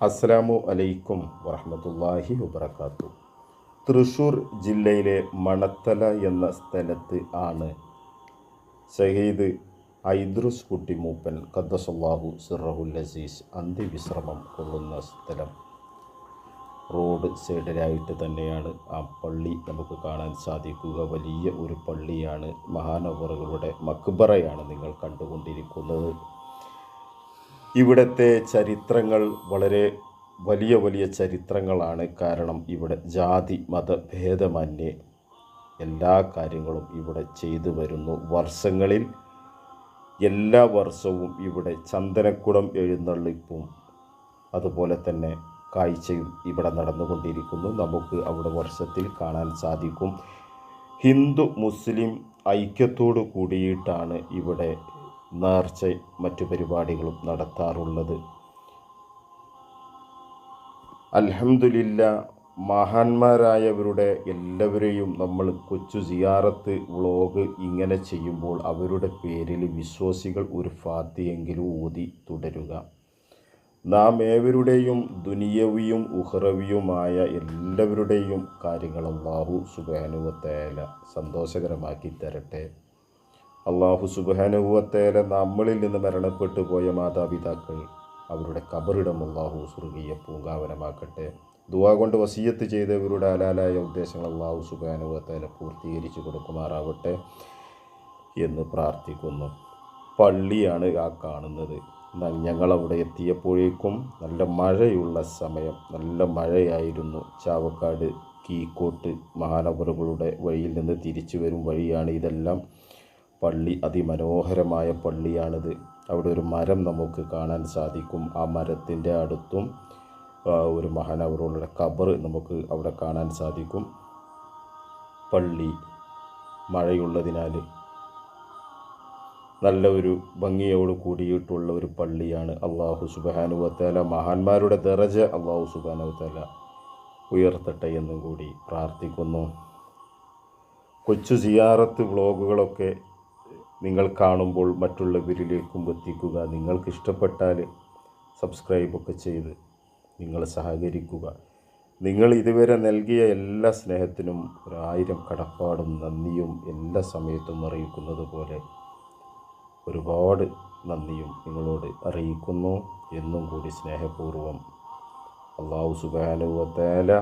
അസ്സലാമു അലൈക്കും വറഹമത്തല്ലാഹി വബർക്കാത്തു തൃശ്ശൂർ ജില്ലയിലെ മണത്തല എന്ന സ്ഥലത്ത് ആണ് ഷഹീദ് ഐദ്രുസ് കുട്ടി മൂപ്പൻ ഖദ്ദസല്ലാഹു സിറഹുൽ അസീസ് അന്ത്യവിശ്രമം കൊള്ളുന്ന സ്ഥലം. റോഡ് സൈഡിലായിട്ട് തന്നെയാണ് ആ പള്ളി നമുക്ക് കാണാൻ സാധിക്കുക. വലിയ ഒരു പള്ളിയാണ്. മഹാനവറുകളുടെ മക്ബറയാണ് നിങ്ങൾ കണ്ടുകൊണ്ടിരിക്കുന്നത്. ഇവിടുത്തെ ചരിത്രങ്ങൾ വളരെ വലിയ വലിയ ചരിത്രങ്ങളാണ്. കാരണം ഇവിടെ ജാതി മതഭേദമന്യേ എല്ലാ കാര്യങ്ങളും ഇവിടെ ചെയ്തു വരുന്നു. വർഷങ്ങളിൽ എല്ലാ വർഷവും ഇവിടെ ചന്ദനക്കുടം എഴുന്നള്ളിപ്പും അതുപോലെ തന്നെ കാഴ്ചയും ഇവിടെ നടന്നുകൊണ്ടിരിക്കുന്നു. നമുക്ക് അവിടെ വർഷത്തിൽ കാണാൻ സാധിക്കും. ഹിന്ദു മുസ്ലിം ഐക്യത്തോടു കൂടിയിട്ടാണ് ഇവിടെ നേർച്ച മറ്റു പരിപാടികളും നടത്താറുള്ളത്. അൽഹംദുലില്ല മഹാന്മാരായവരുടെ എല്ലാവരെയും നമ്മൾ കൊച്ചു സിയാറത്ത് വ്ളോഗ് ഇങ്ങനെ ചെയ്യുമ്പോൾ അവരുടെ പേരിൽ വിശ്വാസികൾ ഒരു ഫാത്തിയെങ്കിലും ഊതി തുടരുക. നാം ഏവരുടെയും ദുനിയവിയും ഉഹ്റവിയുമായ എല്ലാവരുടെയും കാര്യങ്ങൾ അള്ളാഹു സുബാനുവത്തേല സന്തോഷകരമാക്കി തരട്ടെ. അള്ളാഹു സുബാനുവത്തേല നമ്മളിൽ നിന്ന് മരണപ്പെട്ടു പോയ മാതാപിതാക്കൾ അവരുടെ കബറിടം അള്ളാഹു സ്വർഗീയ പൂങ്കാവനമാക്കട്ടെ. ദുവാ കൊണ്ട് വസീയത്ത് ചെയ്തവരുടെ അലാലായ ഉദ്ദേശങ്ങൾ അള്ളാഹു സുബാനുഭവത്തേല പൂർത്തീകരിച്ചു കൊടുക്കുമാറാവട്ടെ എന്ന് പ്രാർത്ഥിക്കുന്നു. പള്ളിയാണ് ആ കാണുന്നത്. എന്നാൽ ഞങ്ങൾ അവിടെ എത്തിയപ്പോഴേക്കും നല്ല മഴയുള്ള സമയം നല്ല മഴയായിരുന്നു. ചാവക്കാട് കീക്കോട്ട് മഹാനഗറുകളുടെ വഴിയിൽ നിന്ന് തിരിച്ചു വരും വഴിയാണ് ഇതെല്ലാം. പള്ളി അതിമനോഹരമായ പള്ളിയാണിത്. അവിടെ ഒരു മരം നമുക്ക് കാണാൻ സാധിക്കും. ആ മരത്തിന്റെ അടുത്തും ഒരു മഹാനവറുകളുടെ കബർ നമുക്ക് അവിടെ കാണാൻ സാധിക്കും. പള്ളി മഴയുള്ളതിനാൽ നല്ല ഒരു ഭംഗിയോട് കൂടിയിട്ടുള്ള ഒരു പള്ളിയാണ് അള്ളാഹു സുബാനുവത്തേല മഹാന്മാരുടെ ദറജ അള്ളാഹു സുബാനുവത്തേല ഉയർത്തട്ടെ എന്നും കൂടി പ്രാർത്ഥിക്കുന്നു. കൊച്ചു സിയാറത്ത് വ്ളോഗുകളൊക്കെ നിങ്ങൾ കാണുമ്പോൾ മറ്റുള്ളവരിലേക്കും എത്തിക്കുക. നിങ്ങൾക്ക് ഇഷ്ടപ്പെട്ടാൽ സബ്സ്ക്രൈബൊക്കെ ചെയ്ത് നിങ്ങൾ സഹകരിക്കുക. നിങ്ങൾ ഇതുവരെ നൽകിയ എല്ലാ സ്നേഹത്തിനും ഒരായിരം കടപ്പാടും നന്ദിയും എല്ലാ സമയത്തും അറിയിക്കുന്നത് പോലെ ഒരുപാട് നന്ദിയും നിങ്ങളോട് അറിയിക്കുന്നു എന്നും കൂടി സ്നേഹപൂർവം അള്ളാഹു സുബാനുവത്തേല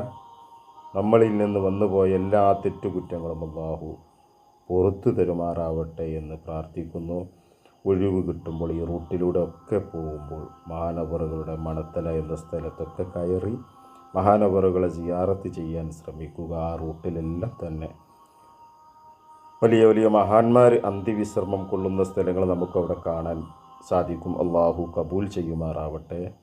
നമ്മളിൽ നിന്ന് വന്നുപോയ എല്ലാ തെറ്റുകുറ്റങ്ങളും അള്ളാഹു പുറത്തു തരുമാറാവട്ടെ എന്ന് പ്രാർത്ഥിക്കുന്നു. ഒഴിവ് കിട്ടുമ്പോൾ ഈ റൂട്ടിലൂടെ ഒക്കെ പോകുമ്പോൾ മഹാനവറുകളുടെ മണത്തല എന്ന സ്ഥലത്തൊക്കെ കയറി മഹാനവറുകളെ ജിയാറത്ത് ചെയ്യാൻ ശ്രമിക്കുക. ആ റൂട്ടിലെല്ലാം തന്നെ വലിയ വലിയ മഹാന്മാർ അന്തിവിശ്രമം കൊള്ളുന്ന സ്ഥലങ്ങൾ നമുക്കവിടെ കാണാൻ സാധിക്കും. അള്ളാഹു കബൂൽ ചെയ്യുമാറാവട്ടെ.